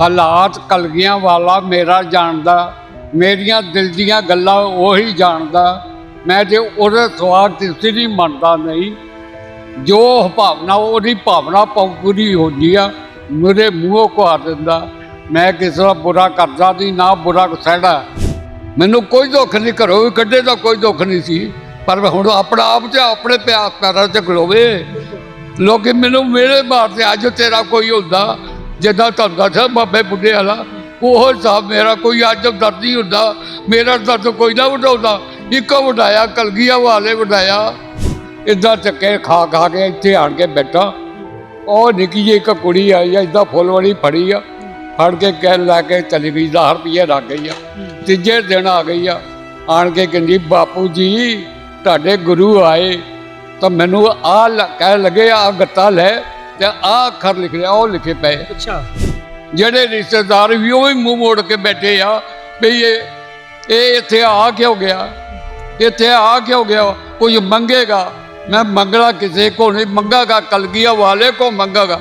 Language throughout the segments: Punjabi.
ਹਾਲਾਤ ਕਲਗੀਆਂ ਵਾਲਾ ਮੇਰਾ ਜਾਣਦਾ, ਮੇਰੀਆਂ ਦਿਲ ਦੀਆਂ ਗੱਲਾਂ ਉਹੀ ਜਾਣਦਾ। ਮੈਂ ਜੇ ਉਹਦੇ ਸਵਾਲ ਕਿਸੇ ਨਹੀਂ ਮੰਨਦਾ ਨਹੀਂ। ਜੋ ਭਾਵਨਾ, ਉਹਦੀ ਭਾਵਨਾ ਪੂਰੀ ਹੁੰਦੀ ਆ, ਮੇਰੇ ਮੂੰਹੋਂ ਕੁਆ ਦਿੰਦਾ, ਮੈਂ ਕਿਸੇ ਦਾ ਬੁਰਾ ਕਰਦਾ ਨਹੀਂ ਨਾ ਬੁਰਾ ਸਹਿੜਾ ਮੈਨੂੰ ਕੋਈ ਦੁੱਖ ਨਹੀਂ, ਘਰੋਂ ਵੀ ਕੱਢੇ ਦਾ ਕੋਈ ਦੁੱਖ ਨਹੀਂ ਸੀ। ਪਰ ਹੁਣ ਆਪਣਾ ਆਪ ਤੇ ਆਪਣੇ ਪਿਆਰ ਪੈਰਾਂ 'ਚ ਖਲੋਵੇ। ਲੋਕੀ ਮੈਨੂੰ ਮੇਰੇ ਮਾਰਦੇ, ਅੱਜ ਤੇਰਾ ਕੋਈ ਹੁੰਦਾ। ਜਿੱਦਾਂ ਧੰਦਾ ਸਾਹਿਬ ਬਾਬੇ ਬੁੱਢੇ ਵਾਲਾ, ਉਹ ਹਿਸਾਬ ਮੇਰਾ ਕੋਈ ਅੱਜ ਦਰਦ ਨਹੀਂ ਹੁੰਦਾ, ਮੇਰਾ ਦਰਦ ਕੋਈ ਨਾ ਵਡਾਉਂਦਾ ਇੱਕੋ ਵਡਾਇਆ ਕਲਗੀਆਂ ਵਾਲੇ ਵਡਾਇਆ ਇਦਾਂ ਚੱਕੇ ਖਾ ਖਾ ਕੇ ਇੱਥੇ ਆਣ ਕੇ ਬੈਠਾ। ਉਹ ਨਿੱਕੀ ਜਿਹੀ ਇੱਕ ਕੁੜੀ ਆਈ ਆ, ਇਦਾਂ ਫੁੱਲ ਵਾਲੀ ਫੜੀ ਆ। ਫੜ ਕੇ ਕਹਿ ਲੈ ਕੇ ਚਲੀ ਗਈ 10 ਰੁਪਏ ਰੱਖ ਗਈ ਆ। ਤੀਜੇ ਦਿਨ ਆ ਗਈ ਆ। ਆਣ ਕੇ ਕਹਿੰਦੀ, ਬਾਪੂ ਜੀ, ਤੁਹਾਡੇ ਗੁਰੂ ਆਏ, ਤਾਂ ਮੈਨੂੰ ਆ ਕਹਿ ਲੱਗੇ ਆ ਗੱਤਾ ਲੈ ਤੇ ਆ ਅੱਖਰ ਲਿਖ ਲਿਆ ਉਹ ਲਿਖੇ ਪਏ। ਅੱਛਾ। ਜਿਹੜੇ ਰਿਸ਼ਤੇਦਾਰ ਵੀ ਉਹ ਵੀ ਮੂੰਹ ਮੋੜ ਕੇ ਬੈਠੇ ਆ ਵੀ ਇਹ ਇਹ ਇੱਥੇ ਆ ਕਿਉਂ ਗਿਆ? ਇੱਥੇ ਆ ਕਿਉਂ ਗਿਆ? ਕੋਈ ਮੰਗੇਗਾ? ਮੈਂ ਮੰਗਣਾ ਕਿਸੇ ਕੋ ਨਹੀਂ ਮੰਗਾਗਾ ਕਲਗੀਆਂ ਵਾਲੇ ਕੋ ਮੰਗਾਗਾ।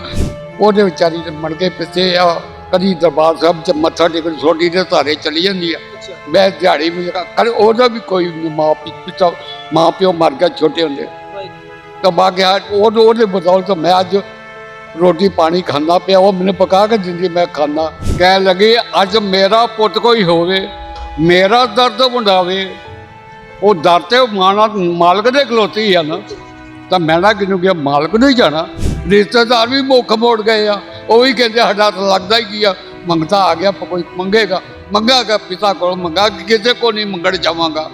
ਉਹਦੇ ਵਿਚਾਰੀ ਦੇ ਮੜ ਕੇ ਪਿੱਛੇ ਆ ਕਦੀ ਦਰਬਾਰ ਸਾਹਿਬ ਚ ਮੱਥਾ ਟੇਕਣ ਛੋਟੀ ਦੇ ਧਾਰੇ ਚਲੀ ਜਾਂਦੀ ਆ। ਮੈਂ ਦਿਹਾੜੀ ਵੀ ਕਰ ਉਹਦਾ ਵੀ ਕੋਈ ਨੀ, ਮਾਂ ਪਿਤਾ ਮਾਂ ਪਿਓ ਮਰ ਗਿਆ ਛੋਟੇ ਹੁੰਦੇ। ਤਾਂ ਉਹ ਉਹਦੇ ਬਦੌਲਤ ਮੈਂ ਅੱਜ ਰੋਟੀ ਪਾਣੀ ਖਾਂਦਾ ਪਿਆ, ਉਹ ਮੈਨੂੰ ਪਕਾ ਕੇ ਦਿੰਦੀ, ਮੈਂ ਖਾਂਦਾ। ਕਹਿ ਲੱਗੀ, ਅੱਜ ਮੇਰਾ ਪੁੱਤ ਕੋਈ ਹੋਵੇ, ਮੇਰਾ ਦਰਦ ਵੰਡਾਵੇ, ਉਹ ਦਰ ਤੇ ਮਾਲਕ ਦੇ ਖਲੋਤੀ ਆ ਨਾ, ਤਾਂ ਮੈਂ ਨਾ ਕਿਨੂੰ ਕਿਹਾ, ਮਾਲਕ ਨੂੰ ਹੀ ਜਾਣਾ। ਰਿਸ਼ਤੇਦਾਰ ਵੀ ਮੁੱਖ ਮੋੜ ਗਏ ਆ, ਉਹ ਵੀ ਕਹਿੰਦੇ, ਸਾਡਾ ਤਾਂ ਲੱਗਦਾ ਹੀ ਕੀ ਆ, ਮੰਗਤਾ ਆ ਗਿਆ, ਕੋਈ ਮੰਗੇਗਾ। ਮੰਗਾਗਾ, ਪਿਤਾ ਕੋਲ ਮੰਗਾ, ਕਿਸੇ ਕੋ ਨਹੀਂ ਮੰਗਣ ਜਾਵਾਂਗਾ।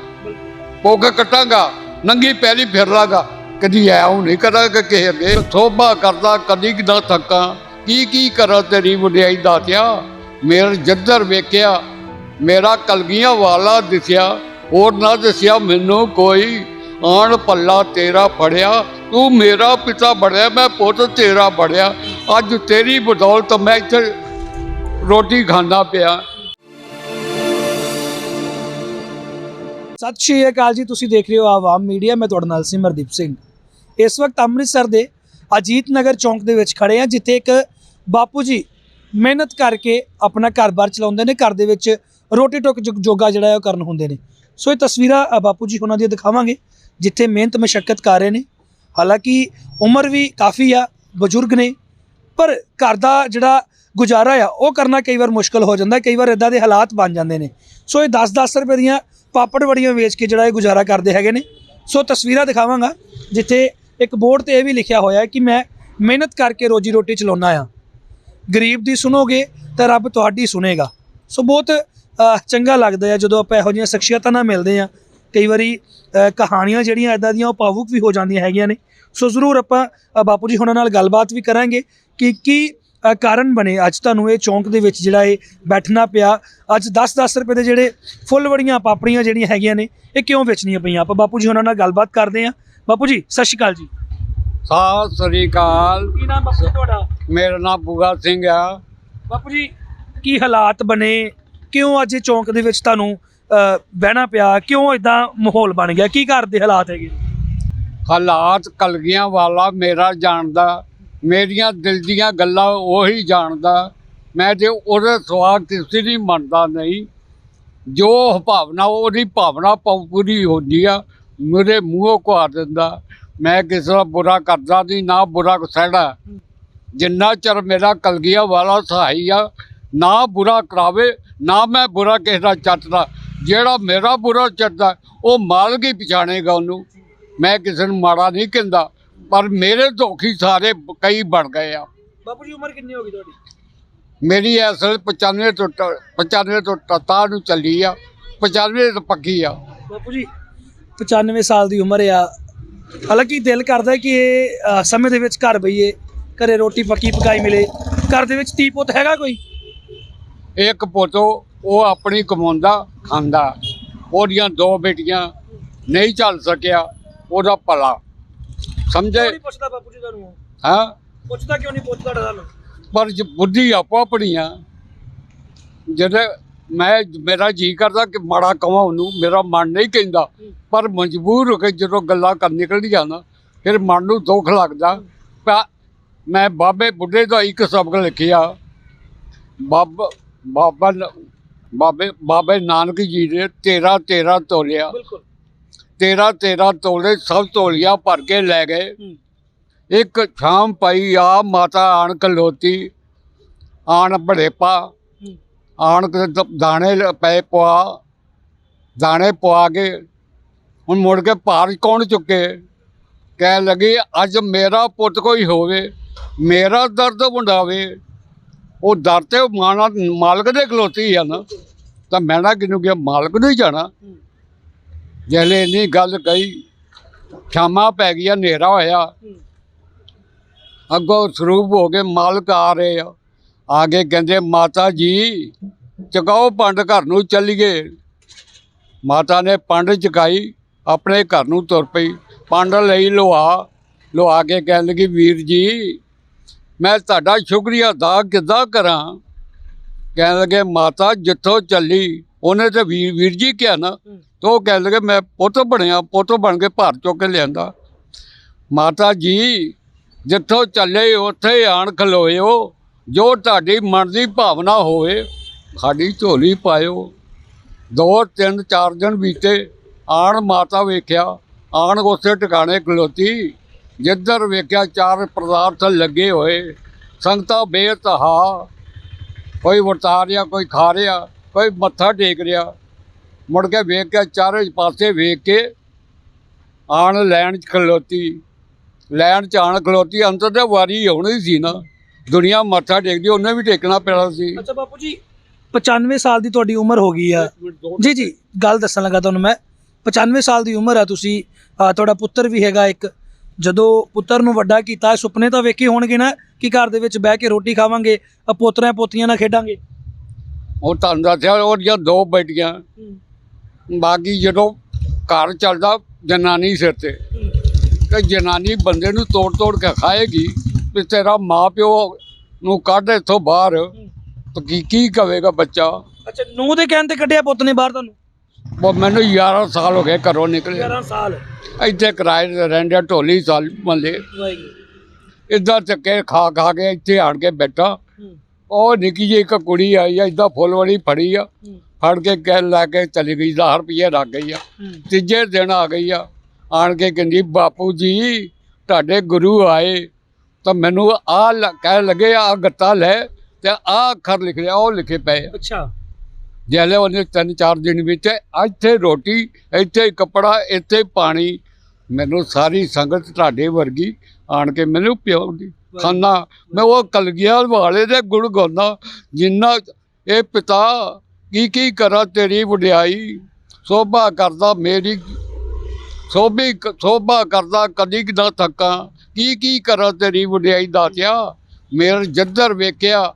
ਭੁੱਖ ਕੱਟਾਂਗਾ, ਨੰਗੀ ਪੈਰੀ ਫਿਰ ਲਾਗਾ ਕਦੀ ਐਉਂ ਨਹੀਂ ਕਰਾਂਗਾ ਕਿਸੇ ਅੱਗੇ ਸੋਭਾ ਕਰਦਾ, ਕਦੀ ਨਾ ਥੱਕਾਂ। ਕੀ ਕੀ ਕਰਾਂ ਤੇਰੀ ਵਡਿਆਈ ਦਾਤਿਆ ਮੇਰ ਜੱਦਰ ਵੇਖਿਆ, ਮੇਰਾ ਕਲਗੀਆਂ ਵਾਲਾ ਦਿਸਿਆ, ਹੋਰ ਨਾ ਦਿਸਿਆ ਮੈਨੂੰ ਕੋਈ। ਆਣ ਪੱਲਾ ਤੇਰਾ ਫੜਿਆ, ਤੂੰ ਮੇਰਾ ਪਿਤਾ ਬੜਿਆ ਮੈਂ ਪੁੱਤ ਤੇਰਾ ਬੜਿਆ ਅੱਜ ਤੇਰੀ ਬਦੌਲਤ ਮੈਂ ਇੱਥੇ ਰੋਟੀ ਖਾਂਦਾ ਪਿਆ। ਸਤਿ ਸ਼੍ਰੀ ਅਕਾਲ ਜੀ, ਤੁਸੀਂ ਦੇਖ ਰਹੇ ਹੋ ਆਵਾਮ ਮੀਡੀਆ, ਮੈਂ ਤੁਹਾਡੇ ਨਾਲ ਸਿਮਰਦੀਪ ਸਿੰਘ। ਇਸ ਵਕਤ ਅੰਮ੍ਰਿਤਸਰ ਦੇ ਅਜੀਤ ਨਗਰ ਚੌਂਕ ਦੇ ਵਿੱਚ ਖੜੇ ਆ ਜਿੱਥੇ ਇੱਕ ਬਾਪੂ ਜੀ ਮਿਹਨਤ ਕਰਕੇ ਆਪਣਾ ਘਰ-ਬਾਰ ਚਲਾਉਂਦੇ ਨੇ, ਘਰ ਦੇ ਵਿੱਚ ਰੋਟੀ ਟੋਕ ਜੋ- ਜੋਗਾ ਜਿਹੜਾ ਉਹ ਕਰਨ ਹੁੰਦੇ ਨੇ। ਸੋ ਇਹ ਤਸਵੀਰਾਂ ਬਾਪੂ ਜੀ ਉਹਨਾਂ ਦੀਆਂ ਦਿਖਾਵਾਂਗੇ, ਜਿੱਥੇ ਮਿਹਨਤ ਮਸ਼ੱਕਤ ਕਰ ਰਹੇ ਨੇ। ਹਾਲਾਂਕਿ ਉਮਰ ਵੀ ਕਾਫੀ ਆ, ਬਜ਼ੁਰਗ ਨੇ, ਪਰ ਘਰ ਦਾ ਜਿਹੜਾ ਗੁਜ਼ਾਰਾ ਆ, ਉਹ ਕਰਨਾ ਕਈ ਵਾਰ ਮੁਸ਼ਕਲ ਹੋ ਜਾਂਦਾ, ਕਈ ਵਾਰ ਇਦਾਂ ਦੇ ਹਾਲਾਤ ਬਣ ਜਾਂਦੇ ਨੇ। ਸੋ ਇਹ 10-10 ਰੁਪਏ ਦੀਆਂ ਪਾਪੜ ਵੜੀਆਂ ਵੇਚ ਕੇ ਜਿਹੜਾ ਇਹ ਗੁਜ਼ਾਰਾ ਕਰਦੇ ਹੈਗੇ ਨੇ। ਸੋ ਤਸਵੀਰਾਂ ਦਿਖਾਵਾਂਗਾ, ਜਿੱਥੇ ਇੱਕ ਬੋਰਡ ਤੇ ਇਹ ਵੀ ਲਿਖਿਆ ਹੋਇਆ ਹੈ ਕਿ ਮੈਂ ਮਿਹਨਤ ਕਰਕੇ ਰੋਜੀ ਰੋਟੀ ਚਲਾਉਣਾ ਆ। ਗਰੀਬ ਦੀ ਸੁਣੋਗੇ ਤਾਂ ਰੱਬ ਤੁਹਾਡੀ ਸੁਨੇਗਾ ਸੋ ਬਹੁਤ ਚੰਗਾ ਲੱਗਦਾ ਹੈ ਜਦੋਂ ਆਪਾਂ ਇਹੋ ਜਿਹੀਆਂ ਸ਼ਖਸੀਅਤਾਂ ਨਾਲ ਮਿਲਦੇ ਆ ਕਈ ਵਾਰੀ ਕਹਾਣੀਆਂ ਜਿਹੜੀਆਂ ਇਦਾਂ ਦੀਆਂ ਉਹ ਭਾਵੁਕ ਵੀ ਹੋ ਜਾਂਦੀਆਂ ਹੈਗੀਆਂ ਨੇ। ਸੋ ਜ਼ਰੂਰ ਆਪਾਂ ਬਾਪੂ ਜੀ ਹੁਣਾਂ ਨਾਲ ਗੱਲਬਾਤ ਵੀ ਕਰਾਂਗੇ ਕਿ ਕੀ ਕਾਰਨ ਬਣੇ ਅੱਜ ਤੁਹਾਨੂੰ ਇਹ ਚੌਂਕ ਦੇ ਵਿੱਚ ਜਿਹੜਾ ਇਹ ਬੈਠਣਾ ਪਿਆ। ਅੱਜ 10-10 ਰੁਪਏ ਦੇ ਜਿਹੜੇ ਫੁੱਲ ਵੜੀਆਂ ਪਾਪੜੀਆਂ ਜਿਹੜੀਆਂ ਹੈਗੀਆਂ ਨੇ, ਇਹ ਕਿਉਂ ਵੇਚਣੀਆਂ ਪਈਆਂ? ਆਪਾਂ ਬਾਪੂ ਜੀ ਹੁਣਾਂ ਨਾਲ ਗੱਲਬਾਤ ਕਰਦੇ ਆ ਬਾਪੂ ਜੀ ਸਤਿ ਸ਼੍ਰੀ ਅਕਾਲ ਜੀ। ਸਤਿ ਸ੍ਰੀ ਅਕਾਲ। ਕੀ ਨਾਮ ਬਾਪੂ ਜੀ ਤੁਹਾਡਾ? ਮੇਰਾ ਨਾਮ ਬੁਗਾ ਸਿੰਘ ਆ। ਬਾਪੂ ਜੀ ਕੀ ਹਾਲਾਤ ਬਣੇ? ਕਿਉਂ ਅੱਜ ਇਹ ਚੌਂਕ ਦੇ ਵਿੱਚ ਤੁਹਾਨੂੰ ਬਹਿਣਾ ਪਿਆ? ਕਿਉਂ ਇਦਾਂ ਮਾਹੌਲ ਬਣ ਗਿਆ? ਕੀ ਘਰ ਦੇ ਹਾਲਾਤ ਹੈਗੇ? ਹਾਲਾਤ ਕਲਗੀਆਂ ਵਾਲਾ ਮੇਰਾ ਜਾਣਦਾ। ਮੇਰੀਆਂ ਦਿਲ ਦੀਆਂ ਗੱਲਾਂ ਉਹੀ ਜਾਣਦਾ। ਮੈਂ ਜੇ ਉਹਦੇ ਸਵਾਲ ਕਿਸੇ ਨਹੀਂ ਮੰਨਦਾ ਨਹੀਂ। ਜੋ ਭਾਵਨਾ ਉਹਦੀ ਭਾਵਨਾ ਪੂਰੀ ਹੁੰਦੀ ਆ। ਮੇਰੇ ਮੂੰਹੋਂ ਕੁਆ ਦਿੰਦਾ ਮੈਂ ਕਿਸੇ ਦਾ ਬੁਰਾ ਕਰਦਾ ਨਹੀਂ ਨਾ ਬੁਰਾ ਸਹਿੜਾ ਜਿੰਨਾ ਚਿਰ ਮੇਰਾ ਕਲਗੀਆਂ ਵਾਲਾ ਸਹਾਈ ਆ ਨਾ ਬੁਰਾ ਕਰਾਵੇ ਨਾ ਮੈਂ ਬੁਰਾ ਕਿਸੇ ਦਾ ਚੱਟਦਾ। ਜਿਹੜਾ ਮੇਰਾ ਬੁਰਾ ਚੱਟਦਾ ਉਹ ਮਾਲਕ ਹੀ ਪਛਾਣੇਗਾ ਉਹਨੂੰ। ਮੈਂ ਕਿਸੇ ਨੂੰ ਮਾੜਾ ਨਹੀਂ ਕਹਿੰਦਾ ਪਰ ਮੇਰੇ ਧੋਖੀ ਸਾਰੇ ਕਈ ਬਣ ਗਏ ਆ। ਬਾਪੂ ਜੀ ਉਮਰ ਕਿੰਨੀ ਹੋ ਗਈ ਤੁਹਾਡੀ? ਮੇਰੀ ਅਸਲ 95 ਤੋਂ ਟ- 95 ਤੋਂ ਟਤਾ ਨੂੰ ਚੱਲੀ ਆ। 95 ਤੋਂ ਪੱਕੀ ਆ। ਬਾਪੂ ਜੀ 95 ਸਾਲ ਦੀ ਉਮਰ ਆ। ਹਾਲਾਂਕਿ ਦਿਲ ਕਰਦਾ ਕਿ ਇਹ ਅ, ਸਮੇਂ ਦੇ ਵਿੱਚ ਘਰ ਬਈਏ ਘਰੇ ਰੋਟੀ ਪੱਕੀ ਪਕਾਈ ਮਿਲੇ। ਘਰ ਦੇ ਵਿੱਚ ਤੀ ਪੁੱਤ ਹੈਗਾ ਕੋਈ? ਇੱਕ ਪੁੱਤ ਉਹ ਆਪਣੀ ਕਮਾਉਂਦਾ ਖਾਂਦਾ। ਉਹਦੀਆਂ ਦੋ ਬੇਟੀਆਂ ਨਹੀਂ ਚੱਲ ਸਕਿਆ ਉਹਦਾ ਭਲਾ। ਸਮਝੇ? ਨਹੀਂ ਪੁੱਛਦਾ ਬਾਪੂ ਜੀ ਤੁਹਾਨੂੰ? ਹਾਂ? ਪੁੱਛਦਾ ਕਿਉਂ ਨਹੀਂ ਪੁੱਛਦਾ ਤੁਹਾਨੂੰ ਪਰ ਜੇ ਬੁੱਧੀ ਆਪੋ ਆਪਣੀਆਂ ਜਿਹੜੇ ਮੈਂ ਮੇਰਾ ਜੀ ਕਰਦਾ ਕਿ ਮਾੜਾ ਕਵਾਂ ਉਹਨੂੰ ਮੇਰਾ ਮਨ ਨਹੀਂ ਕਹਿੰਦਾ। ਪਰ ਮਜਬੂਰ ਹੋ ਕੇ ਜਦੋਂ ਗੱਲਾਂ ਕਰ ਨਿਕਲਦੀਆਂ ਨਾ ਫਿਰ ਮਨ ਨੂੰ ਦੁੱਖ ਲੱਗਦਾ। ਮੈਂ ਬਾਬੇ ਬੁੱਢੇ ਦਾ ਇੱਕ ਸਬਕ ਲਿਖਿਆ। ਬਾਬਾ ਬਾਬਾ ਨ- ਬਾਬੇ ਬਾਬੇ ਨਾਨਕ ਜੀ ਦੇ 13 13 ਤੋਲਿਆ। ਬਿਲਕੁਲ। 13 13 ਤੋਲੇ ਸਭ ਤੋਲੀਆਂ ਭਰ ਕੇ ਲੈ ਗਏ। ਇੱਕ ਸ਼ਾਮ ਪਈ ਆ ਮਾਤਾ ਆਣ ਖਲੋਤੀ ਆਣ ਬੜੇਪਾ ਆਣ ਕੇ ਦ- ਦਾਣੇ ਲ- ਪਏ ਪਵਾ ਦਾਣੇ ਪਵਾ ਕੇ ਹੁਣ ਮੁੜ ਕੇ ਭਾਰ ਕੌਣ ਚੁੱਕੇ? ਕਹਿ ਲੱਗੀ ਅੱਜ ਮੇਰਾ ਪੁੱਤ ਕੋਈ ਹੋਵੇ ਮੇਰਾ ਦਰਦ ਵੰਡਾਵੇ। ਉਹ ਦਰ ਤੇ ਮਾਣਾ ਮਾਲਕ ਦੇ ਖਲੋਤੀ ਆ ਨਾ ਤਾਂ ਮੈਂ ਨਾ ਕਿਨੂੰ ਗਿਆ ਮਾਲਕ ਨੂੰ ਹੀ ਜਾਣਾ। ਜਿਹਲੇ ਇੰਨੀ ਗੱਲ ਕਹੀ ਸ਼ਾਮਾਂ ਪੈ ਗਈਆਂ ਹਨੇਰਾ ਹੋਇਆ। ਅੱਗੋਂ ਸਰੂਪ ਹੋ ਕੇ ਮਾਲਕ ਆ ਰਹੇ ਆ। ਆ ਕੇ ਕਹਿੰਦੇ, ਮਾਤਾ ਜੀ, ਚਕਾਓ ਪੰਡ ਘਰ ਨੂੰ, ਚੱਲੀਏ। ਮਾਤਾ ਨੇ ਪੰਡ ਚਕਾਈ, ਆਪਣੇ ਘਰ ਨੂੰ ਤੁਰ ਪਈ। ਪੰਡ ਲਈ ਲੋਹਾ ਲੋਹਾ ਕੇ ਕਹਿਣ ਲੱਗੀ, ਵੀਰ ਜੀ, ਮੈਂ ਤੁਹਾਡਾ ਸ਼ੁਕਰੀਆ ਅਦਾ ਕਿੱਦਾਂ ਕਰਾਂ? ਕਹਿਣ ਲੱਗੇ, ਮਾਤਾ, ਜਿੱਥੋਂ ਚੱਲੀ, ਉਹਨੇ ਤੇ ਵੀਰ ਵੀਰ ਜੀ ਕਿਹਾ ਨਾ ਹੂੰ ਉਹ ਕਹਿਣ ਲੱਗੇ, ਮੈਂ ਪੁੱਤ ਬਣਿਆ, ਪੁੱਤ ਬਣ ਕੇ ਭਾਰ ਚੁੱਕ ਕੇ ਲਿਆਂਦਾ। ਮਾਤਾ ਜੀ, ਜਿੱਥੋਂ ਚੱਲੇ, ਉੱਥੇ ਆਣ ਖਲੋਇਓ। ਜੋ ਤੁਹਾਡੀ ਮਨ ਦੀ ਭਾਵਨਾ ਹੋਵੇ, ਸਾਡੀ ਝੋਲੀ ਪਾਇਓ। ਦੋ, ਤਿੰਨ, ਚਾਰ ਦਿਨ ਬੀਤੇ, ਆਣ ਮਾਤਾ ਵੇਖਿਆ, ਆਣ ਉਸੇ ਟਿਕਾਣੇ ਖਲੋਤੀ। ਜਿੱਧਰ ਵੇਖਿਆ, ਚਾਰ ਪਦਾਰਥ ਲੱਗੇ ਹੋਏ, ਸੰਗਤਾਂ ਬੇਤਹਾ, ਕੋਈ ਵਰਤਾ ਰਿਹਾ ਕੋਈ ਖਾ ਰਿਹਾ ਕੋਈ ਮੱਥਾ ਟੇਕ ਰਿਹਾ। ਮੁੜ ਕੇ ਵੇਖ ਕੇ ਚਾਰੇ ਪਾਸੇ ਵੇਖ ਕੇ ਆਣ ਲੈਣ ਚ ਖਲੋਤੀ। ਲੈਣ ਚ ਆਣ ਖਲੋਤੀ, ਅੰਦਰ ਤੇ ਵਾਰੀ ਆਉਣੀ ਸੀ ਨਾ। ਦੁਨੀਆ ਮੱਥਾ ਟੇਕਦੀ ਉਹਨੇ ਵੀ ਟੇਕਣਾ ਪੈਣਾ ਸੀ। ਅੱਛਾ ਬਾਪੂ ਜੀ 95 ਸਾਲ ਦੀ ਤੁਹਾਡੀ ਉਮਰ ਹੋ ਗਈ ਆ। ਜੀ ਜੀ ਗੱਲ ਦੱਸਣ ਲੱਗਾ ਤੁਹਾਨੂੰ ਮੈਂ। 95 ਸਾਲ ਦੀ ਉਮਰ ਆ ਤੁਸੀਂ। ਤੁਹਾਡਾ ਪੁੱਤਰ ਵੀ ਹੈਗਾ ਇੱਕ। ਜਦੋਂ ਪੁੱਤਰ ਨੂੰ ਵੱਡਾ ਕੀਤਾ ਸੁਪਨੇ ਤਾਂ ਵੇਖੇ ਹੋਣਗੇ ਨਾ ਕਿ ਘਰ ਦੇ ਵਿੱਚ ਬਹਿ ਕੇ ਰੋਟੀ ਖਾਵਾਂਗੇ ਆ ਪੋਤਰਿਆਂ ਪੋਤੀਆਂ ਨਾਲ ਖੇਡਾਂਗੇ। ਉਹ ਤੁਹਾਨੂੰ ਦੱਸਿਆ ਉਹਦੀਆਂ ਦੋ ਬੇਟੀਆਂ। ਬਾਕੀ ਜਦੋਂ ਘਰ ਚੱਲਦਾ ਜਨਾਨੀ ਸਿਰ ਤੇ। ਕਿ ਜਨਾਨੀ ਬੰਦੇ ਨੂੰ ਤੋੜ ਤੋੜ ਕੇ ਖਾਏਗੀ। ਵੀ ਤੇਰਾ ਮਾਂ ਪਿਓ ਨੂੰ ਕੱਢ ਇੱਥੋਂ ਬਾਹਰ ਤਾਂ ਕੀ ਕੀ ਕਵੇਗਾ ਬੱਚਾ? ਅੱਛਾ ਨੂੰ ਦੇ ਕਹਿਣ ਤੇ ਕੱਢਿਆ ਪੁੱਤ ਨੇ ਬਾਹਰ ਤੁਹਾਨੂੰ? ਉਹ ਮੈਨੂੰ 11 ਸਾਲ ਹੋ ਗਏ ਘਰੋਂ ਨਿਕਲੇ। 11 ਸਾਲ। ਇੱਥੇ ਕਿਰਾਏ ਤੇ ਰਹਿੰਦੇ ਢੋਲੀ ਸਾਲ ਮੱਲੇ। ਇੱਦਾਂ ਚੱਕੇ ਖਾ ਖਾ ਕੇ ਇੱਥੇ ਆਣ ਕੇ ਬੈਠਾ। ਉਹ ਨਿੱਕੀ ਜਿਹੀ ਇੱਕ ਕੁੜੀ ਆਈ ਆ ਇਦਾਂ ਫੁੱਲ ਵਾਲੀ ਫੜੀ ਆ। ਫੜ ਕੇ ਕਹਿ ਲੈ ਕੇ ਚਲੀ ਗਈ 10 ਰੁਪਏ ਲੱਗ ਗਈ ਆ। ਤੀਜੇ ਦਿਨ ਆ ਗਈ ਆ। ਆਣ ਕੇ ਕਹਿੰਦੀ ਬਾਪੂ ਜੀ ਤੁਹਾਡੇ ਗੁਰੂ ਆਏ। ਤਾਂ ਮੈਨੂੰ ਆ ਕਹਿ ਲੱਗੇ ਆ ਗੱਤਾ ਲੈ ਤੇ ਆ ਅੱਖਰ ਲਿਖ ਲਿਆ ਉਹ ਲਿਖੇ ਪਏ। ਅੱਛਾ। ਜਿਹਲੇ ਉਹਨੇ ਤਿੰਨ ਚਾਰ ਦਿਨ ਵਿੱਚ ਇੱਥੇ ਰੋਟੀ ਇੱਥੇ ਕੱਪੜਾ ਇੱਥੇ ਪਾਣੀ ਮੈਨੂੰ ਸਾਰੀ ਸੰਗਤ ਤੁਹਾਡੇ ਵਰਗੀ ਆਣ ਕੇ ਮੈਨੂੰ ਪਿਆਉਂਦੀ। ਖਾਨਾ ਮੈਂ ਉਹ ਕਲਗੀਆਂ ਵਾਲੇ ਦੇ ਗੁਣ ਗਾਉਂਦਾ ਜਿੰਨਾ ਇਹ ਪਿਤਾ ਕੀ ਕੀ ਕਰਾਂ ਤੇਰੀ ਵਡਿਆਈ ਸੋਭਾ ਕਰਦਾ ਮੇਰੀ ਸੋਭੀ ਸੋਭਾ ਕਰਦਾ ਕਦੀ ਨਾ ਥੱਕਾਂ। ਕੀ ਕੀ ਕਰਾਂ ਤੇਰੀ ਵਡਿਆਈ ਦਾਤਿਆ ਮੇਰ ਜੱਦਰ ਵੇਖਿਆ,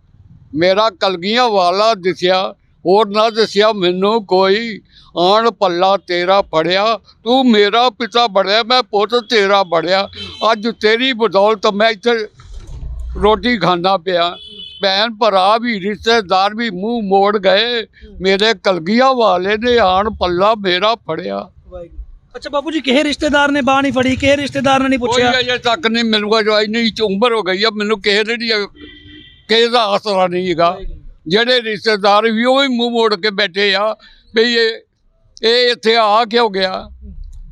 ਮੇਰਾ ਕਲਗੀਆਂ ਵਾਲਾ ਦਿਸਿਆ, ਹੋਰ ਨਾ ਦਿਸਿਆ ਮੈਨੂੰ ਕੋਈ। ਆਣ ਪੱਲਾ ਤੇਰਾ ਫੜਿਆ, ਤੂੰ ਮੇਰਾ ਪਿਤਾ ਬੜਿਆ ਮੈਂ ਪੁੱਤ ਤੇਰਾ ਬੜਿਆ ਅੱਜ ਤੇਰੀ ਬਦੌਲਤ ਮੈਂ ਇੱਥੇ ਰੋਟੀ ਖਾਂਦਾ ਪਿਆ। ਭੈਣ ਭਰਾ ਵੀ, ਰਿਸ਼ਤੇਦਾਰ ਵੀ ਮੂੰਹ ਮੋੜ ਗਏ। ਮੇਰੇ ਕਲਗੀਆਂ ਵਾਲੇ ਨੇ ਆਣ ਪੱਲਾ ਮੇਰਾ ਫੜਿਆ। ਅੱਛਾ ਬਾਪੂ ਜੀ ਕਿਹੇ ਰਿਸ਼ਤੇਦਾਰ ਨੇ ਬਾਹ ਨਹੀਂ ਫੜੀ ਕਿਹੇ ਰਿਸ਼ਤੇਦਾਰ ਨੇ ਨਹੀਂ ਕੋਈ ਪੁੱਛਿਆ? ਅਜੇ ਤੱਕ ਨਹੀਂ ਮਿਲੂਗਾ ਜੋ ਇੰਨੀ ਚ ਉਮਰ ਹੋ ਗਈ ਆ ਮੈਨੂੰ ਕਿਸੇ ਦੇ ਨਹੀਂ ਕਿਸੇ ਦਾ ਆਸਰਾ ਨਹੀਂ ਹੈਗਾ। ਜਿਹੜੇ ਰਿਸ਼ਤੇਦਾਰ ਵੀ ਉਹ ਵੀ ਮੂੰਹ ਮੋੜ ਕੇ ਬੈਠੇ ਆ ਵੀ ਇਹ ਇਹ ਇੱਥੇ ਆ ਕਿਉਂ ਗਿਆ?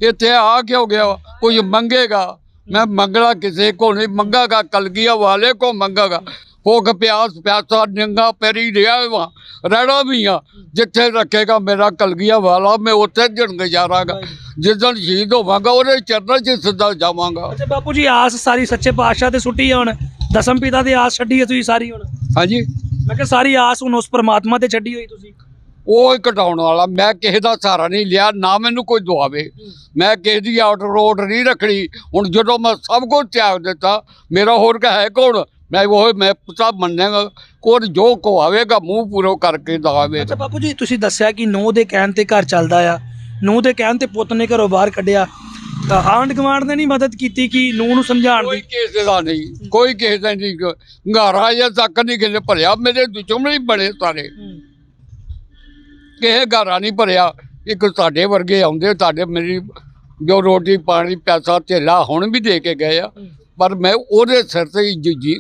ਇੱਥੇ ਆ ਕਿਉਂ ਗਿਆ? ਕੁਝ ਮੰਗੇਗਾ? ਮੈਂ ਮੰਗਣਾ ਕਿਸੇ ਕੋ ਨਹੀਂ ਮੰਗਾਗਾ ਕਲਗੀਆਂ ਵਾਲੇ ਕੋ ਮੰਗਾਗਾ। ਭੁੱਖ ਪਿਆਸ ਪਿਆਸਾ ਨੰਗਾ ਪੈਰੀ ਰਿਹਾ ਵਾ ਰਹਿਣਾ ਵੀ ਆ। ਜਿੱਥੇ ਰੱਖੇਗਾ ਮੇਰਾ ਕਲਗੀਆਂ ਵਾਲਾ ਮੈਂ ਉੱਥੇ ਜਣ ਗੁਜ਼ਾਰਾਂਗਾ ਜਿਸ ਦਿਨ ਸ਼ਹੀਦ ਹੋਵਾਂਗਾ ਉਹਦੇ ਚਰਨਾਂ 'ਚ ਸਿੱਧਾ ਜਾਵਾਂਗਾ। ਅੱਛਾ ਬਾਪੂ ਜੀ ਆਸ ਸਾਰੀ ਸੱਚੇ ਪਾਤਸ਼ਾਹ ਤੇ ਸੁੱਟੀ ਹੁਣ। ਦਸਮ ਪਿਤਾ ਦੀ ਆਸ ਛੱਡੀ ਹੈ ਤੁਸੀਂ ਸਾਰੀ ਹੁਣ? ਹਾਂਜੀ। ਮੈਂ ਕਿਹਾ ਸਾਰੀ ਆਸ ਹੁਣ ਉਸ ਪਰਮਾਤਮਾ ਤੇ ਛੱਡੀ ਹੋਈ ਤੁਸੀਂ। ਉਹ ਘਟਾਉਣ ਵਾਲਾ ਮੈਂ ਕਿਸੇ ਦਾ ਸਹਾਰਾ ਨਹੀਂ ਲਿਆ ਨਾ ਮੈਨੂੰ ਕੋਈ ਦਵਾਵੇ ਮੈਂ ਕਿਸੇ ਦੀ ਆਰਡਰ ਰੋਡ ਨਹੀਂ ਰੱਖਣੀ। ਹੁਣ ਜਦੋਂ ਮੈਂ ਸਭ ਕੁਝ ਤਿਆਗ ਦਿੱਤਾ ਮੇਰਾ ਹੋਰ ਕਾ ਹੈ ਕੌਣ? ਮੈਂ ਉਹ ਮੈਂ ਪੁੱਤਾ ਮੰਨਾਂਗਾ ਕੋਣ ਜੋ ਕੋ ਆਵੇਗਾ ਮੂੰਹ ਪੂਰੋ ਕਰਕੇ ਦਵਾਵੇ ਅੱਛਾ ਬਾਪੂ ਜੀ ਤੁਸੀਂ ਦੱਸਿਆ ਕਿ ਨੂੰਹ ਦੇ ਕਹਿਣ ਤੇ ਘਰ ਚੱਲਦਾ ਆ। ਨੂੰਹ ਦੇ ਕਹਿਣ ਤੇ ਪੁੱਤ ਨੇ ਘਰੋਂ ਬਾਹਰ ਕੱਢਿਆ। ਤਾਂ ਆਂਢ ਗੁਆਂਢ ਨੇ ਨਹੀਂ ਮਦਦ ਕੀਤੀ ਕਿ ਨੂੰਹ ਨੂੰ ਸਮਝਾਉਣ ਕੋਈ ਦੀ ਕਿਸੇ ਦਾ ਨਹੀਂ ਕੋਈ ਕਿਸੇ ਦਾ ਨਹੀਂ। ਘਾਰਾ ਜਾਂ ਤੱਕ ਨਹੀਂ ਕਿਸੇ ਨੇ ਭਰਿਆ ਮੇਰੇ ਦੁਸ਼ਮਣ ਹੀ ਬੜੇ ਸਾਰੇ। ਕਿਸੇ ਘਾਰਾ ਨਹੀਂ ਭਰਿਆ। ਇੱਕ ਤੁਹਾਡੇ ਵਰਗੇ ਆਉਂਦੇ ਤੁਹਾਡੇ ਮੇਰੀ ਜੋ ਰੋਟੀ ਪਾਣੀ ਪੈਸਾ ਧੇਲਾ ਹੁਣ ਵੀ ਦੇ ਕੇ ਗਏ ਆ। ਪਰ ਮੈਂ ਉਹਦੇ ਸਿਰ ਤੇ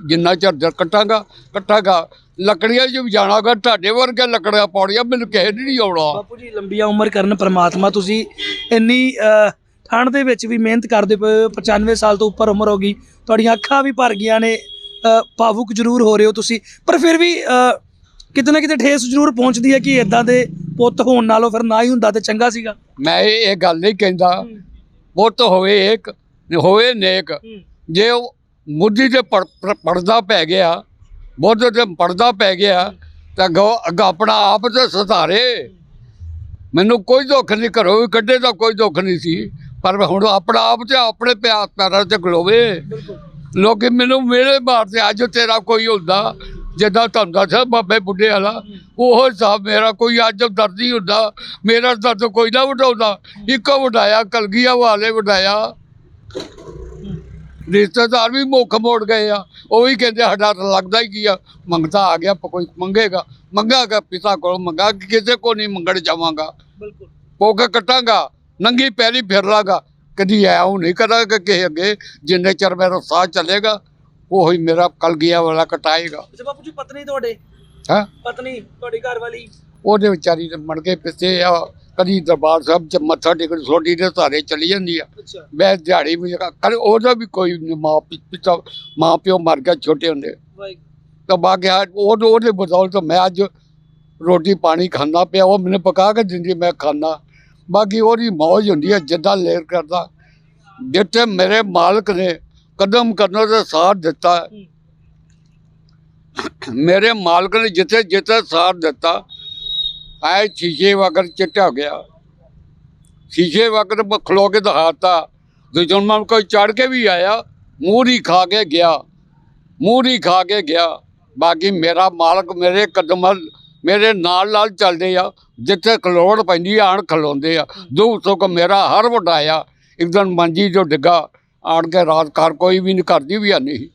ਜਿੰਨਾ ਚਿਰ ਕੱਟਾਂਗਾ ਕੱਟਾਂਗਾ। ਲੱਕੜੀਆਂ 'ਚ ਵੀ ਜਾਣਾਗਾ ਤੁਹਾਡੇ ਵਰਗੇ ਲੱਕੜੀਆਂ ਪੌੜੀਆਂ ਮੈਨੂੰ ਕਿਸੇ ਨੇ ਨਹੀਂ ਆਉਣਾ। ਬਾਪੂ ਜੀ ਲੰਬੀਆਂ ਉਮਰ ਕਰਨ ਪ੍ਰਮਾਤਮਾ ਤੁਸੀਂ ਇੰਨੀ ਠੰਡ ਦੇ ਵਿੱਚ ਵੀ ਮਿਹਨਤ ਕਰਦੇ ਪਏ ਹੋ 95 ਸਾਲ ਤੋਂ ਉੱਪਰ ਉਮਰ ਹੋ ਗਈ ਤੁਹਾਡੀਆਂ ਅੱਖਾਂ ਵੀ ਭਰ ਗਈਆਂ ਨੇ ਭਾਵੁਕ ਜ਼ਰੂਰ ਹੋ ਰਹੇ ਹੋ ਤੁਸੀਂ। ਪਰ ਫਿਰ ਵੀ ਕਿਤੇ ਨਾ ਕਿਤੇ ਠੇਸ ਜ਼ਰੂਰ ਪਹੁੰਚਦੀ ਹੈ ਕਿ ਇਦਾਂ ਦੇ ਪੁੱਤ ਹੋਣ ਨਾਲੋਂ ਫਿਰ ਨਾ ਹੀ ਹੁੰਦਾ ਤੇ ਚੰਗਾ ਸੀਗਾ। ਮੈਂ ਇਹ ਇਹ ਗੱਲ ਨਹੀਂ ਕਹਿੰਦਾ। ਪੁੱਤ ਹੋਵੇ ਇੱਕ ਹੋਵੇ ਨੇਕ। ਜੇ ਉਹ ਮੁੱਢੀ ਤੇ ਪਰਦਾ ਪੈ ਗਿਆ ਬੁੱਧ ਤੇ ਪਰਦਾ ਪੈ ਗਿਆ ਤਾਂ ਆਪਣਾ ਆਪ ਤੇ ਸੁਧਾਰੇ। ਮੈਨੂੰ ਕੋਈ ਦੁੱਖ ਨਹੀਂ ਘਰੋਂ ਵੀ ਕੱਢੇ ਦਾ ਕੋਈ ਦੁੱਖ ਨਹੀਂ ਸੀ ਪਰ ਹੁਣ ਆਪਣਾ ਆਪ ਤੇ ਆਪਣੇ ਪਿਆਰ ਪੈਰਾਂ ਤੇ ਖਲੋਵੇ। ਲੋਕੀ ਮੈਨੂੰ ਮੇਰੇ ਮਾਰਦੇ ਅੱਜ ਤੇਰਾ ਕੋਈ ਹੁੰਦਾ ਜਿੱਦਾਂ ਤੁਹਾਨੂੰ ਦੱਸਿਆ ਬਾਬੇ ਬੁੱਢੇ ਵਾਲਾ ਉਹ ਹਿਸਾਬ ਮੇਰਾ ਕੋਈ ਅੱਜ ਦਰਦ ਹੁੰਦਾ ਮੇਰਾ ਦਰਦ ਕੋਈ ਨਾ ਵਡਾਉਂਦਾ। ਇੱਕੋ ਵਡਾਇਆ ਕਲਗੀਆਂ ਵਾਲੇ ਵਡਾਇਆ। ਰਿਸ਼ਤੇਦਾਰ ਵੀ ਮੁੱਖ ਮੋੜ ਗਏ ਆ। ਉਹ ਵੀ ਕਹਿੰਦੇ ਸਾਡਾ ਤਾਂ ਲੱਗਦਾ ਹੀ ਕੀ ਆ। ਮੰਗਤਾ ਆ ਗਿਆ ਕੋਈ ਮੰਗੇਗਾ। ਮੰਗਾਗਾ ਪਿਤਾ ਕੋਲ ਮੰਗਾ ਕਿਸੇ ਕੋ ਨਹੀਂ ਮੰਗਣ ਜਾਵਾਂਗਾ। ਬਿਲਕੁਲ। ਪੋਕ ਕੱਟਾਂਗਾ ਨੰਗੀ ਪੈਰੀ ਫਿਰ ਲਾਗਾ ਕਦੀ ਐਉਂ ਨਹੀਂ ਕਰਾਂਗਾ ਕਿਸੇ ਅੱਗੇ ਜਿੰਨੇ ਚਿਰ ਮੇਰਾ ਸਾਹ ਚੱਲੇਗਾ ਉਹ ਹੀ ਮੇਰਾ ਕਲਗੀਆਂ ਵਾਲਾ ਕਟਾਏਗਾ। ਅੱਛਾ ਬਾਪੂ ਜੀ ਪਤਨੀ ਤੁਹਾਡੇ? ਹਾਂ? ਪਤਨੀ ਤੁਹਾਡੀ ਘਰ ਵਾਲੀ ਉਹਦੇ ਵਿਚਾਰੀ ਮਣ ਕੇ ਪਿੱਛੇ ਆ। ਕਦੀ ਦਰਬਾਰ ਸਾਹਿਬ ਚ ਮੱਥਾ ਟੇਕਣ ਛੋਟੀ ਦੇ ਸਾਰੇ ਚਲੀ ਜਾਂਦੀ ਆ। ਮੈਂ ਦਿਹਾੜੀ ਵੀ ਕਰ ਉਹਦਾ ਵੀ ਕੋਈ ਮਾਂ ਪਿਤਾ ਮਾਂ ਪਿਓ ਮਰ ਗਿਆ ਛੋਟੇ ਹੁੰਦੇ। ਤਾਂ ਬਾਕੀ ਉਹ ਉਹਦੇ ਬਦੌਲਤ ਮੈਂ ਅੱਜ ਰੋਟੀ ਪਾਣੀ ਖਾਂਦਾ ਪਿਆ ਉਹ ਮੈਨੂੰ ਪਕਾ ਕੇ ਦਿੰਦੀ ਮੈਂ ਖਾਂਦਾ। ਬਾਕੀ ਉਹਦੀ ਮੌਜ ਹੁੰਦੀ ਹੈ ਜਿੱਦਾਂ ਲੇਰ ਕਰਦਾ। ਜਿੱਥੇ ਮੇਰੇ ਮਾਲਕ ਨੇ ਕਦਮ ਕਰਨ ਦਾ ਸਾਥ ਦਿੱਤਾ। ਮੇਰੇ ਮਾਲਕ ਨੇ ਜਿੱਥੇ ਜਿੱਥੇ ਸਾਥ ਦਿੱਤਾ ਆਏ ਸ਼ੀਸ਼ੇ ਵਗਰ ਚਿੱਟਾ ਗਿਆ। ਸ਼ੀਸ਼ੇ ਵਗਰ ਖਲੋ ਕੇ ਦਿਖਾਤਾ। ਦੁਸ਼ਮਣ ਕੋਈ ਚੜ ਕੇ ਵੀ ਆਇਆ ਮੂੰਹ ਖਾ ਕੇ ਗਿਆ। ਮੂੰਹ ਖਾ ਕੇ ਗਿਆ। ਬਾਕੀ ਮੇਰਾ ਮਾਲਕ ਮੇਰੇ ਕਦਮ ਮੇਰੇ ਨਾਲ ਨਾਲ ਚੱਲਦੇ ਆ। ਜਿੱਥੇ ਖਲੋੜ ਪੈਂਦੀ ਆ, ਆਣ ਖਲੋਂਦੇ ਆ। ਦੂਰ ਤੋਂ ਮੇਰਾ ਹਰ ਵਡਾਇਆ। ਇੱਕ ਦਿਨ ਮੰਜੀ ਜੋ ਡਿੱਗਾ। ਆਣ ਕੇ ਰਾਤ ਘਰ ਕੋਈ ਵੀ ਨਹੀਂ ਕਰਦੀ ਵੀ ਨਹੀਂ।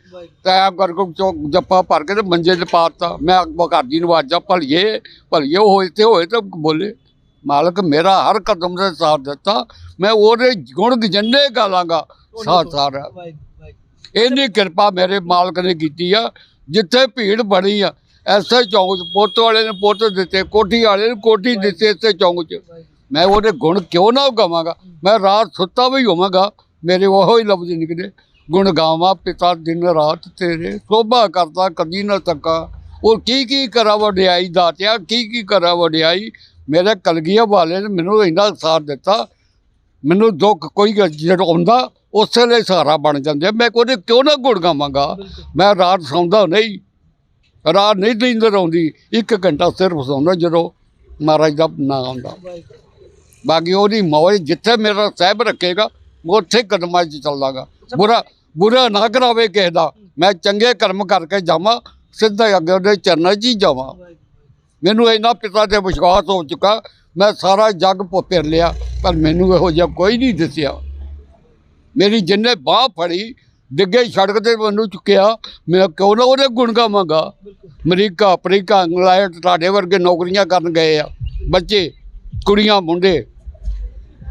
ਤੈਬ ਕਰ ਕੋ ਚੋ ਜੱਪਾ ਭਰ ਕੇ ਤੇ ਮੰਜੇ ਤੇ ਪਾਤਾ ਮੈਂ ਘਰ ਦੀ ਨੂੰ ਆਜਾ ਭਲੀਏ ਭਲੀਏ ਹੋਏ ਤੇ ਹੋਏ ਤੇ ਬੋਲੇ ਮਾਲਕ ਮੇਰਾ ਹਰ ਕਦਮ ਦੇ ਸਾਥ ਦਿੱਤਾ। ਮੈਂ ਉਹਦੇ ਗੁਣ ਗਜੰਨੇ ਗਾਲਾਂਗਾ। ਸਾਥ ਸਾਰਾ। ਇੰਨੀ ਕਿਰਪਾ ਮੇਰੇ ਮਾਲਕ ਨੇ ਕੀਤੀ ਆ ਜਿੱਥੇ ਭੀੜ ਬੜੀ ਆ। ਐਸੇ ਚੌਂਕ 'ਚ ਪੁੱਤ ਵਾਲੇ ਨੇ ਪੁੱਤ ਦਿੱਤੇ ਕੋਠੀ ਵਾਲੇ ਨੇ ਕੋਠੀ ਦਿੱਤੀ ਇਸੇ ਚੌਂਕ 'ਚ। ਮੈਂ ਉਹਦੇ ਗੁਣ ਕਿਉਂ ਨਾ ਗਾਵਾਂਗਾ ਮੈਂ ਰਾਤ ਸੁੱਤਾ ਵੀ ਹੋਵਾਂਗਾ। ਮੇਰੇ ਉਹੋ ਹੀ ਲਫ਼ਜ਼ ਨਿਕਲੇ ਗੁਣ ਗਾਵਾਂ ਪਿਤਾ ਦਿਨ ਰਾਤ ਤੇਰੇ, ਸੋਭਾ ਕਰਦਾ ਕਦੀ ਨਾ ਤੱਕਾ। ਉਹ ਕੀ ਕੀ ਕਰਾ ਵਡਿਆਈ ਦਾਤਿਆ ਕੀ ਕੀ ਕਰਾ ਵਡਿਆਈ? ਮੇਰੇ ਕਲਗੀਆਂ ਵਾਲੇ ਨੇ ਮੈਨੂੰ ਇੰਨਾ ਸਾਥ ਦਿੱਤਾ, ਮੈਨੂੰ ਦੁੱਖ ਕੋਈ ਆਉਂਦਾ, ਉਸੇ ਲਈ ਸਹਾਰਾ ਬਣ ਜਾਂਦੇ। ਮੈਂ ਉਹਦੇ ਕਿਉਂ ਨਾ ਗੁਣ ਗਾਵਾਂਗਾ? ਮੈਂ ਰਾਤ ਸੌਂਦਾ ਨਹੀਂ, ਰਾਤ ਨਹੀਂ ਨੀਂਦਰ ਆਉਂਦੀ, ਇੱਕ ਘੰਟਾ ਸਿਰਫ ਸੌਂਦਾ ਜਦੋਂ ਮਹਾਰਾਜ ਦਾ ਨਾਮ ਆਉਂਦਾ। ਬਾਕੀ ਉਹਦੀ ਮੌਜ ਜਿੱਥੇ ਮੇਰਾ ਸਾਹਿਬ ਰੱਖੇਗਾ ਉੱਥੇ ਕਦਮਾਂ 'ਚ ਚੱਲਾਂਗਾ ਬੁਰਾ ਬੁਰਾ ਨਾ ਕਰਾਵੇ ਕਿਸੇ ਦਾ। ਮੈਂ ਚੰਗੇ ਕਰਮ ਕਰਕੇ ਜਾਵਾਂ ਸਿੱਧਾ ਅੱਗੇ ਉਹਦੇ ਚਰਨਾਂ 'ਚ ਹੀ ਜਾਵਾਂ। ਮੈਨੂੰ ਇੰਨਾ ਪਿਤਾ ਤੇ ਵਿਸ਼ਵਾਸ ਹੋ ਚੁੱਕਾ ਮੈਂ ਸਾਰਾ ਜੱਗ ਫਿਰ ਲਿਆ ਪਰ ਮੈਨੂੰ ਇਹੋ ਜਿਹਾ ਕੋਈ ਨਹੀਂ ਦਿਸਿਆ। ਮੇਰੀ ਜਿੰਨੇ ਬਾਹ ਫੜੀ ਡਿੱਗੇ ਸੜਕ ਤੇ ਮੈਨੂੰ ਚੁੱਕਿਆ ਮੈਂ ਕਿਉਂ ਨਾ ਉਹਦੇ ਗੁਣ ਗਾਵਾਂਗਾ। ਅਮਰੀਕਾ ਅਫਰੀਕਾ ਇੰਗਲੈਂਡ ਤੁਹਾਡੇ ਵਰਗੇ ਨੌਕਰੀਆਂ ਕਰਨ ਗਏ ਆ। ਬੱਚੇ ਕੁੜੀਆਂ ਮੁੰਡੇ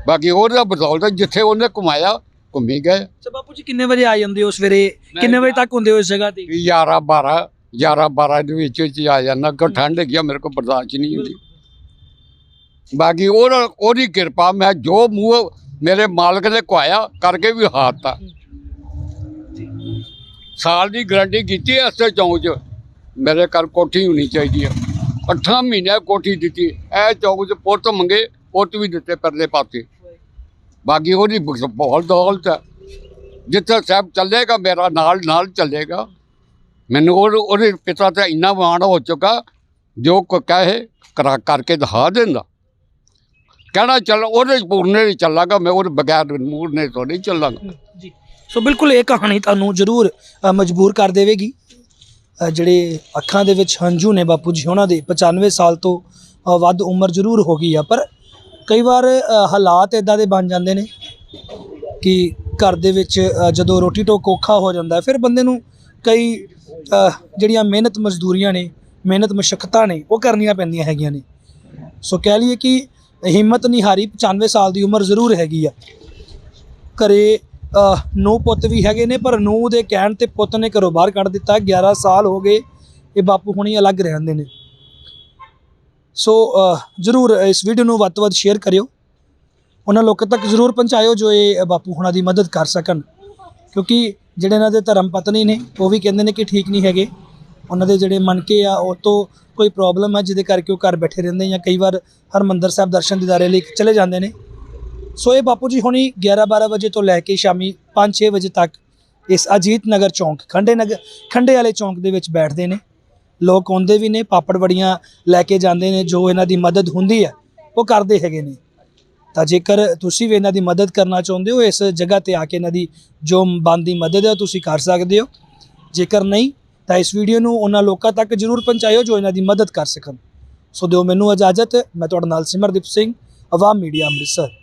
ਬਾਕੀ ਉਹਦਾ ਬਦੌਲਤ ਜਿੱਥੇ ਉਹਨੇ ਕਮਾਇਆ ਘੁੰਮੀ ਗਏ। ਅੱਛਾ ਬਾਪੂ ਜੀ ਕਿੰਨੇ ਵਜੇ ਆ ਜਾਂਦੇ ਹੋ ਸਵੇਰੇ? ਕਿੰਨੇ ਵਜੇ ਤੱਕ ਹੁੰਦੇ ਹੋ ਇਸ ਜਗ੍ਹਾ ਤੇ? 11 12 11 12 ਦੇ ਵਿੱਚ ਵਿੱਚ ਆ ਜਾਂਦਾ। ਕਿ ਠੰਡ ਹੈਗੀ ਆ ਮੇਰੇ ਕੋਲ ਬਰਦਾਸ਼ਤ ਨਹੀਂ ਹੁੰਦੀ। ਬਾਕੀ ਉਹ ਉਹਦੀ ਕਿਰਪਾ ਮੈਂ ਜੋ ਮੂੰਹ ਮੇਰੇ ਮਾਲਕ ਨੇ ਖਵਾਇਆ ਕਰਕੇ ਵੀ ਹਾਰਤਾ ਸਾਲ ਦੀ ਗਰੰਟੀ ਕੀਤੀ ਐ ਐਸੇ ਚੌਂਕ 'ਚ। ਮੇਰੇ ਘਰ ਕੋਠੀ ਹੋਣੀ ਚਾਹੀਦੀ ਆ ਅੱਠਾਂ ਮਹੀਨੇ ਕੋਠੀ ਦਿੱਤੀ। ਇਹ ਚੌਂਕ 'ਚ ਪੁੱਤ ਮੰਗੇ ਪੁੱਤ ਵੀ ਦਿੱਤੇ ਪਰਲੇ ਪਾਸੇ। ਬਾਕੀ ਉਹਦੀ ਬਹੁਤ ਦੌਲਤ ਹੈ ਜਿੱਥੇ ਸਾਹਿਬ ਚੱਲੇਗਾ, ਮੇਰਾ ਨਾਲ ਨਾਲ ਚੱਲੇਗਾ। ਮੈਨੂੰ ਉਹ ਉਹਦੇ ਪਿਤਾ ਤਾਂ ਇੰਨਾ ਮਾਣ ਹੋ ਚੁੱਕਾ, ਜੋ ਕੋ ਕਹੇ, ਕਰਾ ਕਰਕੇ ਦਿਖਾ ਦਿੰਦਾ। ਕਹਿਣਾ ਚੱਲ ਉਹਦੇ ਪੂਰਨੇ ਨਹੀਂ ਚੱਲਾਂਗਾ, ਮੈਂ ਉਹਦੇ ਬਗੈਰ ਮੂਰਨੇ ਤੋਂ ਨਹੀਂ ਚੱਲਾਂਗਾ। ਜੀ। ਸੋ ਬਿਲਕੁਲ ਇਹ ਕਹਾਣੀ ਤੁਹਾਨੂੰ ਜ਼ਰੂਰ ਮਜਬੂਰ ਕਰ ਦੇਵੇਗੀ। ਜਿਹੜੇ ਅੱਖਾਂ ਦੇ ਵਿੱਚ ਹੰਝੂ ਨੇ ਬਾਪੂ ਜੀ, ਉਹਨਾਂ ਦੇ 95 ਸਾਲ ਤੋਂ ਵੱਧ ਉਮਰ ਜ਼ਰੂਰ ਹੋ ਗਈ ਆ, ਪਰ ਕਈ ਵਾਰ ਹਾਲਾਤ ਇਦਾਂ ਦੇ ਬਣ ਜਾਂਦੇ ਨੇ ਕਿ ਘਰ ਦੇ ਵਿੱਚ ਜਦੋਂ ਰੋਟੀ ਟੋਕ ਔਖਾ ਹੋ ਜਾਂਦਾ ਫਿਰ ਬੰਦੇ ਨੂੰ ਕਈ ਜਿਹੜੀਆਂ ਮਿਹਨਤ ਮਜ਼ਦੂਰੀਆਂ ਨੇ, ਮਿਹਨਤ ਮਸ਼ੱਕਤਾਂ ਨੇ, ਉਹ ਕਰਨੀਆਂ ਪੈਂਦੀਆਂ ਹੈਗੀਆਂ ਨੇ। ਸੋ ਕਹਿ ਲਈਏ ਕਿ ਹਿੰਮਤ ਨਹੀਂ ਹਾਰੀ 95 ਸਾਲ ਦੀ ਉਮਰ ਜ਼ਰੂਰ ਹੈਗੀ ਆ। ਘਰੇ ਨੂੰ ਪੁੱਤ ਵੀ ਹੈਗੇ ਨੇ, ਪਰ ਨੂੰ ਦੇ ਕਹਿਣ ਤੇ ਪੁੱਤ ਨੇ ਘਰੋਂ ਬਾਹਰ ਕੱਢ ਦਿੱਤਾ 11 ਸਾਲ ਹੋ ਗਏ, ਇਹ ਬਾਪੂ ਹੁਣੀ ਅਲੱਗ ਰਹਿੰਦੇ ਨੇ। ਸੋ ਜ਼ਰੂਰ ਇਸ ਵੀਡੀਓ ਨੂੰ ਵੱਧ ਤੋਂ ਵੱਧ ਸ਼ੇਅਰ ਕਰਿਓ। ਉਹਨਾਂ ਲੋਕਾਂ ਤੱਕ ਜ਼ਰੂਰ ਪਹੁੰਚਾਇਓ ਜੋ ਇਹ ਬਾਪੂ ਹੁਣਾਂ ਦੀ ਮਦਦ ਕਰ ਸਕਣ। ਕਿਉਂਕਿ ਜਿਹੜੇ ਇਹਨਾਂ ਦੇ ਧਰਮ ਪਤਨੀ ਨੇ, ਉਹ ਵੀ ਕਹਿੰਦੇ ਨੇ ਕਿ ਠੀਕ ਨਹੀਂ ਹੈਗੇ। ਉਹਨਾਂ ਦੇ ਜਿਹੜੇ ਮਨਕੇ ਆ, ਉਹ ਤੋਂ ਕੋਈ ਪ੍ਰੋਬਲਮ ਹੈ ਜਿਹਦੇ ਕਰਕੇ ਉਹ ਘਰ ਬੈਠੇ ਰਹਿੰਦੇ ਜਾਂ ਕਈ ਵਾਰ ਹਰਮੰਦਰ ਸਾਹਿਬ ਦਰਸ਼ਨ ਦੀਦਾਰੇ ਲਈ ਚਲੇ ਜਾਂਦੇ ਨੇ। ਸੋ ਇਹ ਬਾਪੂ ਜੀ ਹੁਣੀ 11 12 ਵਜੇ ਤੋਂ ਲੈ ਕੇ ਸ਼ਾਮੀ 5 6 ਵਜੇ ਤੱਕ ਇਸ ਅਜੀਤ ਨਗਰ ਚੌਂਕ, ਖੰਡੇ ਨਗਰ ਖੰਡੇ ਵਾਲੇ ਚੌਂਕ ਦੇ ਵਿੱਚ ਬੈਠਦੇ ਨੇ। ਲੋਕ ਆਉਂਦੇ ਵੀ ਨੇ, ਪਾਪੜ ਵੜੀਆਂ ਲੈ ਕੇ ਜਾਂਦੇ ਨੇ, ਜੋ ਇਹਨਾਂ ਦੀ ਮਦਦ ਹੁੰਦੀ ਹੈ, ਉਹ ਕਰਦੇ ਹੈਗੇ ਨੇ। ਤਾਂ ਜੇਕਰ ਤੁਸੀਂ ਵੀ ਇਹਨਾਂ ਦੀ ਮਦਦ ਕਰਨਾ ਚਾਹੁੰਦੇ ਹੋ, ਇਸ ਜਗ੍ਹਾ ਤੇ ਆ ਕੇ ਇਹਨਾਂ ਦੀ ਜੋ ਬਣਦੀ ਮਦਦ ਹੈ, ਉਹ ਤੁਸੀਂ ਕਰ ਸਕਦੇ ਹੋ। ਜੇਕਰ ਨਹੀਂ, ਤਾਂ ਇਸ ਵੀਡੀਓ ਨੂੰ ਉਹਨਾਂ ਲੋਕਾਂ ਤੱਕ ਜਰੂਰ ਪਹੁੰਚਾਇਓ ਜੋ ਇਹਨਾਂ ਦੀ ਮਦਦ ਕਰ ਸਕਣ। ਸੋ ਦਿਓ ਮੈਨੂੰ ਇਜਾਜ਼ਤ, ਮੈਂ ਤੁਹਾਡੇ ਨਾਲ ਸਿਮਰਦੀਪ ਸਿੰਘ ਆਵਾਮ ਮੀਡੀਆ ਅੰਮ੍ਰਿਤਸਰ।